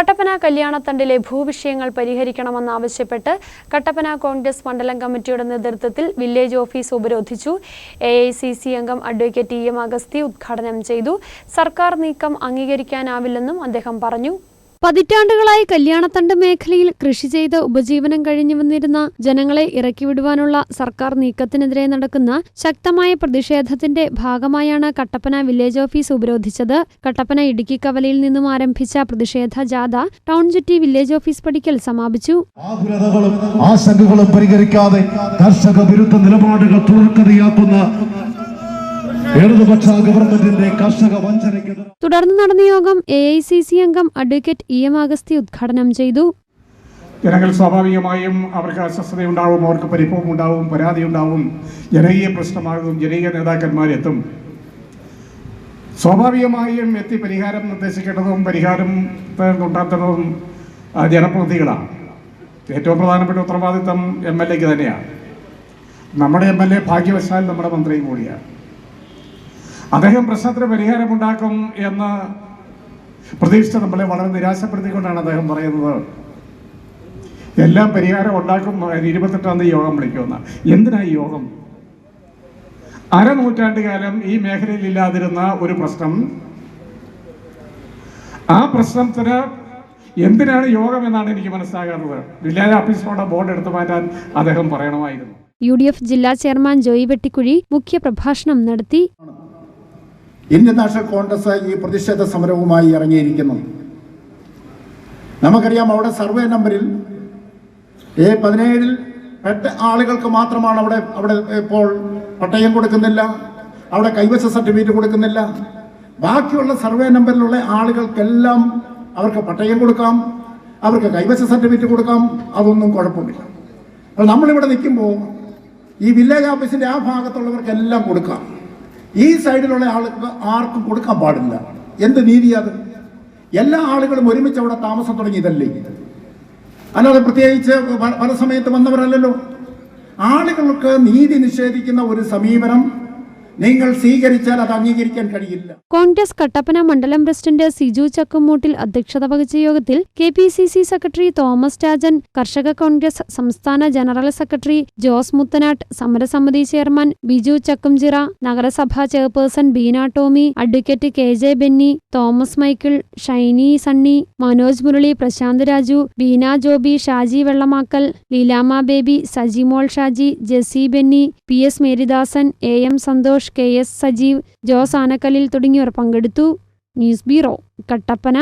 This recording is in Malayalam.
കട്ടപ്പന കല്യാണത്തണ്ടിലെ ഭൂവിഷയങ്ങൾ പരിഹരിക്കണമെന്നാവശ്യപ്പെട്ട് കട്ടപ്പന കോൺഗ്രസ് മണ്ഡലം കമ്മിറ്റിയുടെ നേതൃത്വത്തിൽ വില്ലേജ് ഓഫീസ് ഉപരോധിച്ചു. എ അംഗം അഡ്വക്കേറ്റ് ഇ എം അഗസ്തി ഉദ്ഘാടനം ചെയ്തു. സർക്കാർ നീക്കം അംഗീകരിക്കാനാവില്ലെന്നും അദ്ദേഹം പറഞ്ഞു. പതിറ്റാണ്ടുകളായി കല്യാണത്തണ്ട് മേഖലയിൽ കൃഷി ചെയ്ത് ഉപജീവനം കഴിഞ്ഞു വന്നിരുന്ന ജനങ്ങളെ ഇറക്കിവിടുവാനുള്ള സർക്കാർ നീക്കത്തിനെതിരെ നടക്കുന്ന ശക്തമായ പ്രതിഷേധത്തിന്റെ ഭാഗമായാണ് കട്ടപ്പന വില്ലേജ് ഓഫീസ് ഉപരോധിച്ചത്. കട്ടപ്പന ഇടുക്കി കവലയിൽ നിന്നും ആരംഭിച്ച പ്രതിഷേധ ജാഥ ടൗൺ ചുറ്റി വില്ലേജ് ഓഫീസ് പടിക്കൽ സമാപിച്ചു. ആശങ്കകളും പരിഹരിക്കാതെ കർഷക വിരുദ്ധ നിലപാടുകൾ തുടർക്കഥയാക്കുന്ന തുടർന്ന് നടന്ന യോഗം എ ഐ സി സി അംഗം അഡ്വക്കേറ്റ് ഇ എം അഗസ്തി ഉദ്ഘാടനം ചെയ്തു. ജനങ്ങൾ സ്വാഭാവികമായും അവർക്ക് അസ്വസ്ഥതയുണ്ടാവും അവർക്ക് പരിഭവം ഉണ്ടാവും പരാതി ഉണ്ടാവും ജനകീയ പ്രശ്നമാകും ജനകീയ നേതാക്കന്മാരെത്തും. സ്വാഭാവികമായും എത്തി പരിഹാരം നിർദ്ദേശിക്കേണ്ടതും പരിഹാരം ഉണ്ടാക്കുന്നതും ജനപ്രതിനിധികളാണ്. ഏറ്റവും പ്രധാനപ്പെട്ട ഉത്തരവാദിത്തം എം എൽ എക്ക് തന്നെയാണ്. നമ്മുടെ എം എൽ എ ഭാഗ്യവശാൽ നമ്മുടെ മന്ത്രിയും കൂടിയാണ്. അദ്ദേഹം പ്രശ്നത്തിന് പരിഹാരമുണ്ടാക്കും എന്ന് പ്രതീക്ഷിച്ച നമ്മളെ വളരെ നിരാശപ്പെടുത്തിക്കൊണ്ടാണ് അദ്ദേഹം പറയുന്നത്. എല്ലാം പരിഹാരം ഉണ്ടാക്കും ഇരുപത്തെട്ടാം തീയതി യോഗം വിളിക്കുമെന്ന്. എന്തിനാ ഈ യോഗം? അരനൂറ്റാണ്ട് കാലം ഈ മേഖലയിൽ ഇല്ലാതിരുന്ന ഒരു പ്രശ്നം. ആ പ്രശ്നത്തിന് എന്തിനാണ് യോഗം എന്നാണ് എനിക്ക് മനസ്സിലാകാത്തത്. വില്ലേജ് ഓഫീസിനോട് ബോർഡ് എടുത്തു മാറ്റാൻ അദ്ദേഹം പറയണമായിരുന്നു. യു ഡി എഫ് ജില്ലാ ചെയർമാൻ ജോയി വെട്ടിക്കുഴി മുഖ്യ പ്രഭാഷണം നടത്തി. ഇന്ത്യൻ നാഷണൽ കോൺഗ്രസ് ഈ പ്രതിഷേധ സമരവുമായി ഇറങ്ങിയിരിക്കുന്നു. നമുക്കറിയാം അവിടെ സർവേ നമ്പറിൽ ഏ പതിനേഴിൽ പെട്ട ആളുകൾക്ക് മാത്രമാണ് അവിടെ അവിടെ ഇപ്പോൾ പട്ടയം കൊടുക്കുന്നില്ല അവിടെ കൈവശ സർട്ടിഫിക്കറ്റ് കൊടുക്കുന്നില്ല. ബാക്കിയുള്ള സർവേ നമ്പറിലുള്ള ആളുകൾക്കെല്ലാം അവർക്ക് പട്ടയം കൊടുക്കാം അവർക്ക് കൈവശ സർട്ടിഫിക്കറ്റ് കൊടുക്കാം അതൊന്നും കുഴപ്പമില്ല. അപ്പോൾ നമ്മളിവിടെ നിൽക്കുമ്പോൾ ഈ വില്ലേജ് ഓഫീസിന്റെ ആ ഭാഗത്തുള്ളവർക്കെല്ലാം കൊടുക്കാം. ഈ സൈഡിലുള്ള ആൾക്ക് ആർക്കും കൊടുക്കാൻ പാടില്ല. എന്ത് നീതി അത് എല്ലാ ആളുകളും ഒരുമിച്ച് അവിടെ താമസം തുടങ്ങിയതല്ലേ അല്ലാതെ പ്രത്യേകിച്ച് പല സമയത്ത് വന്നവരല്ലല്ലോ. ആളുകൾക്ക് നീതി നിഷേധിക്കുന്ന ഒരു സമീപനം നിങ്ങൾ സ്വീകരിച്ചാൽ അത് അംഗീകരിക്കാൻ കഴിയില്ല. കോൺഗ്രസ് കട്ടപ്പന മണ്ഡലം പ്രസിഡന്റ് സിജു ചക്കുമൂട്ടിൽ അധ്യക്ഷത വഹിച്ച യോഗത്തിൽ K P C C secretary Thomas Rajan കർഷക കോൺഗ്രസ് സംസ്ഥാന ജനറൽ സെക്രട്ടറി ജോസ് മുത്തനാട്ട് സമരസമിതി ചെയർമാൻ ബിജു ചക്കുംചിറ നഗരസഭാ chairperson Beena Tomy advocate K J Benny Thomas Michael Shiny Sunny Manoj Murali Prashanth Raju Beena Joby Shaji Vellamakkal Leelamma Baby Sajimol Shaji Jessy Benny P S Marydasan A M K S Sajeev Jose Anakkalil തുടങ്ങിയവർ പങ്കെടുത്തു. News bureau Kattappana.